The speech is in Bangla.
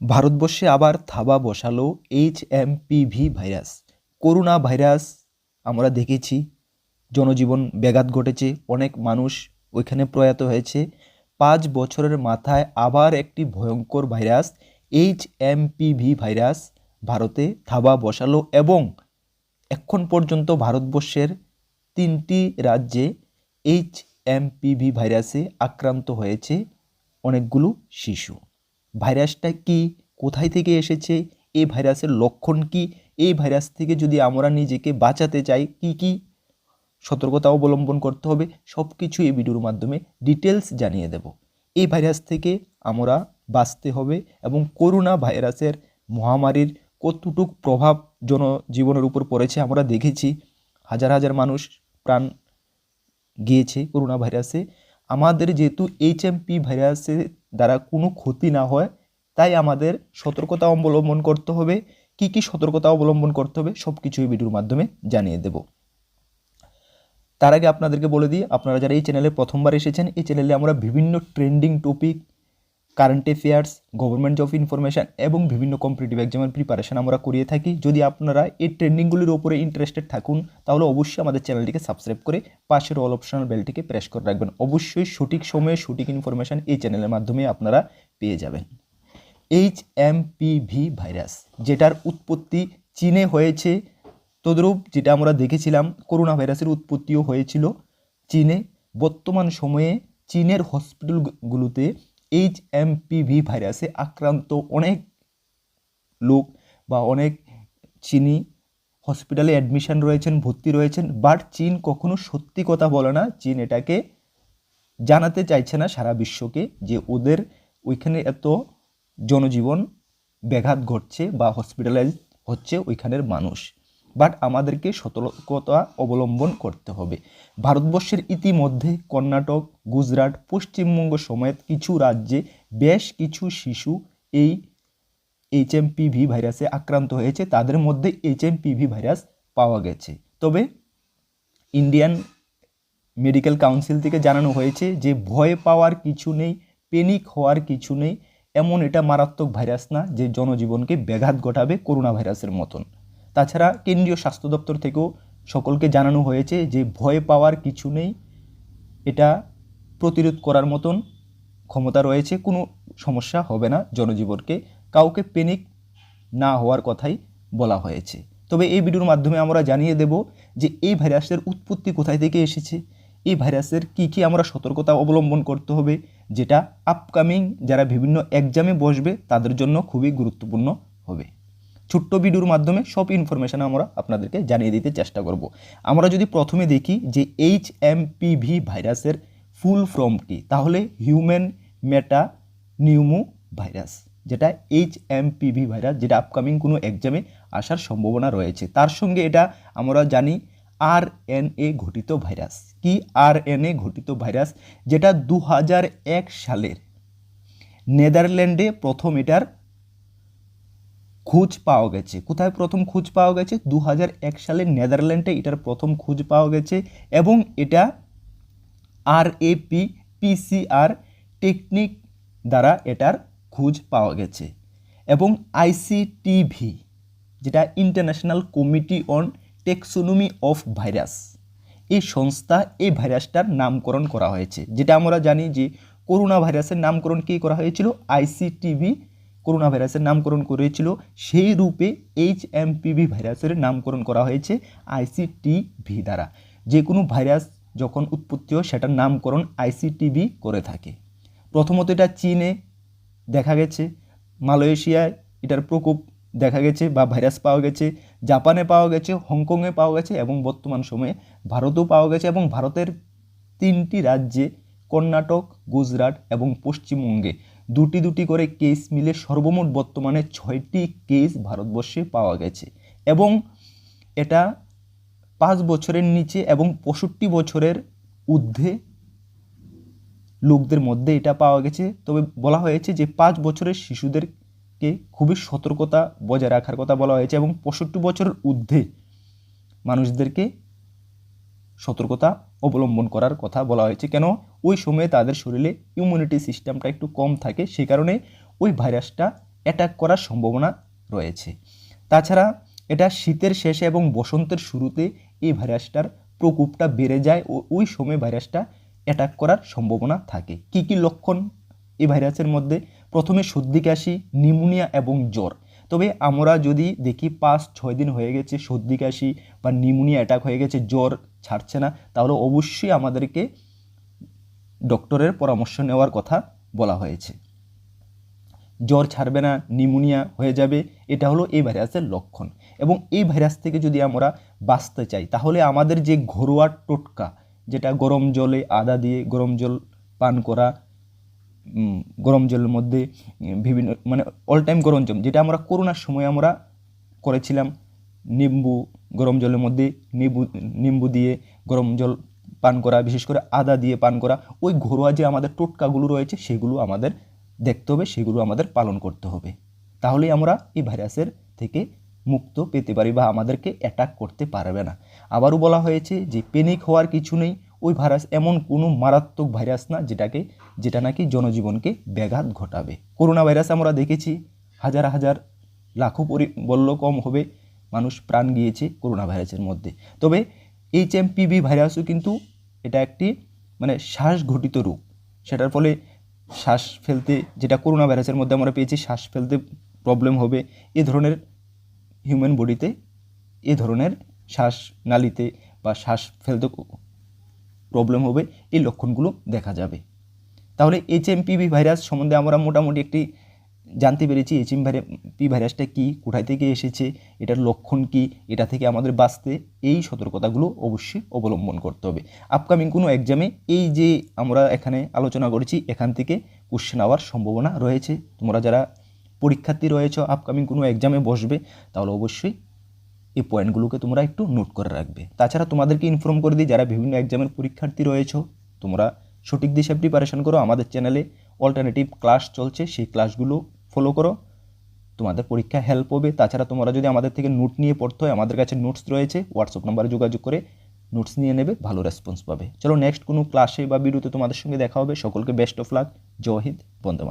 ভারতবর্ষে আবার থাবা বসালো H M PV virus. Corona virus আমরা দেখেছি, জনজীবন ব্যাঘাত ঘটেছে, অনেক মানুষ ওইখানে প্রয়াত হয়েছে। পাঁচ বছরের মাথায় আবার একটি ভয়ঙ্কর virus H M PV virus ভারতে থাবা বসালো এবং এখন পর্যন্ত ভারতবর্ষের তিনটি রাজ্যে এইচ এম পিভি ভাইরাসে আক্রান্ত হয়েছে অনেকগুলো শিশু। ভাইরাসটা কি? কোথায় থেকে এসেছে? এই ভাইরাসের লক্ষণ কি? এই ভাইরাস থেকে যদি আমরা নিজেকে বাঁচাতে চাই, কি কি? সতর্কতা অবলম্বন করতে হবে। সব কিছু এই ভিডিওর মাধ্যমে ডিটেলস জানিয়ে দেব। এই ভাইরাস থেকে আমরা বাঁচতে হবে এবং করোনা ভাইরাসের মহামারীর কতটুক প্রভাব জনজীবনের উপর পড়েছে আমরা দেখেছি। হাজার হাজার মানুষ প্রাণ গিয়েছে করোনা ভাইরাসে। আমাদের যেহেতু এইচএমপি ভাইরাসের দ্বারা কোনো ক্ষতি না হয়, তাই আমাদের সতর্কতা অবলম্বন করতে হবে। কি কি সতর্কতা অবলম্বন করতে হবে সব কিছু এই ভিডিওর মাধ্যমে জানিয়ে দেব। তার আগে আপনাদেরকে বলে দিই, আপনারা যারা এই চ্যানেলে প্রথমবার এসেছেন, এই চ্যানেলে আমরা বিভিন্ন trending topic current affairs government job information এবং বিভিন্ন কম্পিটিটিভ এক্সামের প্রিপারেশন আমরা করিয়ে থাকি। যদি আপনারা এই ট্রেন্ডিংগুলির ওপরে ইন্টারেস্টেড থাকুন, তাহলে অবশ্যই আমাদের চ্যানেলটিকে সাবস্ক্রাইব করে পাশের অল অপশনাল বেলটিকে প্রেস করে রাখবেন। অবশ্যই সঠিক সময়ে সঠিক ইনফরমেশান এই চ্যানেলের মাধ্যমে আপনারা পেয়ে যাবেন। এইচ এম ভি ভাইরাস যেটার উৎপত্তি চীনে হয়েছে, তদ্রূপ যেটা আমরা দেখেছিলাম, করোনা ভাইরাসের উৎপত্তিও হয়েছিল চীনে। বর্তমান সময়ে চীনের হসপিটালগুলোতে এইচ এম ভি ভাইরাসে আক্রান্ত অনেক লোক বা অনেক চিনি হসপিটালে অ্যাডমিশন রয়েছেন, ভর্তি রয়েছেন বাট চীন কখনো সত্যি কথা বলে না। চীন এটাকে জানাতে চাইছে না সারা বিশ্বকে যে ওদের ওইখানে এত জনজীবন ব্যাঘাত ঘটছে বা হসপিটালাইজ হচ্ছে ওইখানের মানুষ। বাট আমাদেরকে সতর্কতা অবলম্বন করতে হবে। ভারতবর্ষের ইতিমধ্যে কর্ণাটক, গুজরাট, পশ্চিমবঙ্গ সমেত কিছু রাজ্যে বেশ কিছু শিশু এই এইচএমপিভি ভাইরাসে আক্রান্ত হয়েছে। তাদের মধ্যে এইচএমপিভি ভাইরাস পাওয়া গেছে। তবে ইন্ডিয়ান মেডিকেল কাউন্সিল থেকে জানানো হয়েছে যে, ভয় পাওয়ার কিছু নেই পেনিক হওয়ার কিছু নেই, এমন এটা মারাত্মক ভাইরাস না যে, জনজীবনকে ব্যাঘাত ঘটাবে করোনা ভাইরাসের মতন। তাছাড়া কেন্দ্রীয় স্বাস্থ্য দপ্তর থেকেও সকলকে জানানো হয়েছে যে ভয় পাওয়ার কিছু নেই। এটা প্রতিরোধ করার মতন ক্ষমতা রয়েছে, কোনো সমস্যা হবে না জনজীবনকে। কাউকে পেনিক না হওয়ার কথাই বলা হয়েছে। তবে এই ভিডিওর মাধ্যমে আমরা জানিয়ে দেব যে এই ভাইরাসের উৎপত্তি কোথায় থেকে এসেছে, এই ভাইরাসের কি কি আমরা সতর্কতা অবলম্বন করতে হবে, যেটা আপকামিং যারা বিভিন্ন এক্সামে বসবে তাদের জন্য খুবই গুরুত্বপূর্ণ হবে। ছোট্ট ভিডিওর মাধ্যমে সব ইনফরমেশান আমরা আপনাদেরকে জানিয়ে দিতে চেষ্টা করব। আমরা যদি প্রথমে দেখি যে এইচ এম ভি ভাইরাসের ফুল ফর্ম কি, তাহলে হিউম্যান মেটা নিউমো ভাইরাস যেটা এইচ এম ভি ভাইরাস যেটা আপকামিং কোনো এক্সামে আসার সম্ভাবনা রয়েছে। তার সঙ্গে এটা আমরা জানি আর এন এ ঘটিত ভাইরাস কি আর এন এ ঘটিত ভাইরাস যেটা দু সালের নেদারল্যান্ডে প্রথম এটার খোঁজ পাওয়া গেছে। কোথায় প্রথম খোঁজ পাওয়া গেছে? দু সালে নেদারল্যান্ডে এটার প্রথম খোঁজ পাওয়া গেছে এবং এটা আর এপি পিসিআর টেকনিক দ্বারা এটার খোঁজ পাওয়া গেছে। এবং আইসিটিভি যেটা international committee on taxonomy of virus এই সংস্থা এই ভাইরাসটার নামকরণ করা হয়েছে। যেটা আমরা জানি যে করোনা ভাইরাসের নামকরণ কী করা হয়েছিল? আইসিটিভি করোনা ভাইরাসের নামকরণ করেছিল। সেই রূপে এইচ এমপিভি ভাইরাসের নামকরণ করা হয়েছে আইসিটিভি দ্বারা। যে কোনো ভাইরাস যখন উৎপত্তি হয়, সেটার নামকরণ আইসিটিভি করে থাকে। প্রথমত এটা চীনে দেখা গেছে, মালয়েশিয়ায় এটার প্রকোপ দেখা গেছে বা ভাইরাস পাওয়া গেছে, জাপানে পাওয়া গেছে, হংকংয়ে পাওয়া গেছে এবং বর্তমান সময়ে ভারতেও পাওয়া গেছে এবং ভারতের তিনটি রাজ্যে কর্ণাটক, গুজরাট এবং পশ্চিমবঙ্গে দুটি দুটি করে কেস মিলে সর্বমোট বর্তমানে ছয়টি কেস ভারতবর্ষে পাওয়া গেছে এবং এটা পাঁচ বছরের নিচে এবং পঁয়ষট্টি বছরের ঊর্ধ্বে লোকদের মধ্যে এটা পাওয়া গেছে। তবে বলা হয়েছে যে পাঁচ বছরের শিশুদেরকে খুবই সতর্কতা বজায় রাখার কথা বলা হয়েছে এবং পঁয়ষট্টি বছরের ঊর্ধ্বে মানুষদেরকে সতর্কতা অবলম্বন করার কথা বলা হয়েছে। কেন? ওই সময়ে তাদের শরীরে ইমিউনিটি সিস্টেমটা একটু কম থাকে, সে কারণে ওই ভাইরাসটা অ্যাটাক করার সম্ভাবনা রয়েছে। তাছাড়া এটা শীতের শেষে এবং বসন্তের শুরুতে এই ভাইরাসটার প্রকোপটা বেড়ে যায় ও ওই সময় ভাইরাসটা অ্যাটাক করার সম্ভাবনা থাকে। কি কি লক্ষণ এই ভাইরাসের মধ্যে? প্রথমে সর্দি, কাশি নিউমোনিয়া এবং জ্বর। তবে আমরা যদি দেখি, পাঁচ, ছয় দিন হয়ে গেছে সর্দি, কাশি বা নিউমোনিয়া অ্যাটাক হয়ে গেছে, জ্বর ছাড়ছে না, তাহলে অবশ্যই আমাদেরকে ডক্টরের পরামর্শ নেওয়ার কথা বলা হয়েছে। জ্বর ছাড়বে না নিউমোনিয়া হয়ে যাবে, এটা হলো এই ভাইরাসের লক্ষণ। এবং এই ভাইরাস থেকে যদি আমরা বাঁচতে চাই, তাহলে আমাদের যে ঘরোয়া টোটকা, যেটা গরম জলে আদা দিয়ে গরম জল পান করা গরম জলের মধ্যে বিভিন্ন মানে অল টাইম গরম জল, যেটা আমরা করোনার সময় আমরা করেছিলাম, নিম্বু গরম জলের মধ্যে নিম্বু নিম্বু দিয়ে গরম জল পান করা, বিশেষ করে আদা দিয়ে পান করা, ওই ঘরোয়া যে আমাদের টোটকাগুলো রয়েছে, সেগুলো আমাদের দেখতে হবে, সেগুলো আমাদের পালন করতে হবে। তাহলেই আমরা এই ভাইরাসের থেকে মুক্ত পেতে পারি বা আমাদেরকে অ্যাটাক করতে পারবে না। আবারও বলা হয়েছে যে পেনিক হওয়ার কিছু নেই, ওই ভাইরাস এমন কোনো মারাত্মক ভাইরাস না, যেটাকে, যেটা নাকি জনজীবনকে ব্যাঘাত ঘটাবে। করোনা ভাইরাস আমরা দেখেছি, হাজার হাজার, লাখো পরি, বললেও কম হবে মানুষ প্রাণ গিয়েছে করোনা ভাইরাসের মধ্যে। তবে এইচ এম পিভি ভাইরাসও কিন্তু এটা একটি মানে শ্বাসঘটিত রোগ। সেটার ফলে শ্বাস ফেলতে যেটা করোনা ভাইরাসের মধ্যে আমরা পেয়েছি, শ্বাস ফেলতে প্রবলেম হবে এ ধরনের হিউম্যান বডিতে এ ধরনের শ্বাস নালিতে বা শ্বাস ফেলতে প্রবলেম হবে, এই লক্ষণগুলো দেখা যাবে। তাহলে এইচ এমপিভি ভাইরাস সম্বন্ধে আমরা মোটামুটি একটি জানতে পেরেছি এইচ ভাইরাস পি ভাইরাসটা কী, কোথায় থেকে এসেছে, এটার লক্ষণ কী, এটা থেকে আমাদের বাঁচতে এই সতর্কতাগুলো অবশ্যই অবলম্বন করতে হবে। আপকামিং কোনো এক্সামে এই যে আমরা এখানে আলোচনা করেছি, এখান থেকে কোশ্চেন আওয়ার সম্ভাবনা রয়েছে। তোমরা যারা পরীক্ষার্থী রয়েছে আপকামিং কোনো এক্সামে বসবে, তাহলে অবশ্যই এই পয়েন্টগুলোকে তোমরা একটু নোট করে রাখবে। তাছাড়া তোমাদেরকে ইনফর্ম করে দিই, যারা বিভিন্ন এক্সামের পরীক্ষার্থী রয়েছো, তোমরা সঠিক দিশে প্রিপারেশন করো। আমাদের চ্যানেলে অল্টারনেটিভ ক্লাস চলছে, সেই ক্লাসগুলো ফলো করো। তোমাদের পরীক্ষা হেল্প হবে তাছাড়া তোমরা যদি আমাদের থেকে নোট নিয়ে পড়তে হয়, আমাদের কাছে নোটস রয়েছে হোয়াটসঅ্যাপ নাম্বারে যোগাযোগ করে নোটস নিয়ে নেবে, ভালো রেসপন্স পাবে। চলো নেক্সট কোনো ক্লাসে বা ভিডিওতে তোমাদের সঙ্গে দেখা হবে। সকলকে best of luck Jai Hind, Vande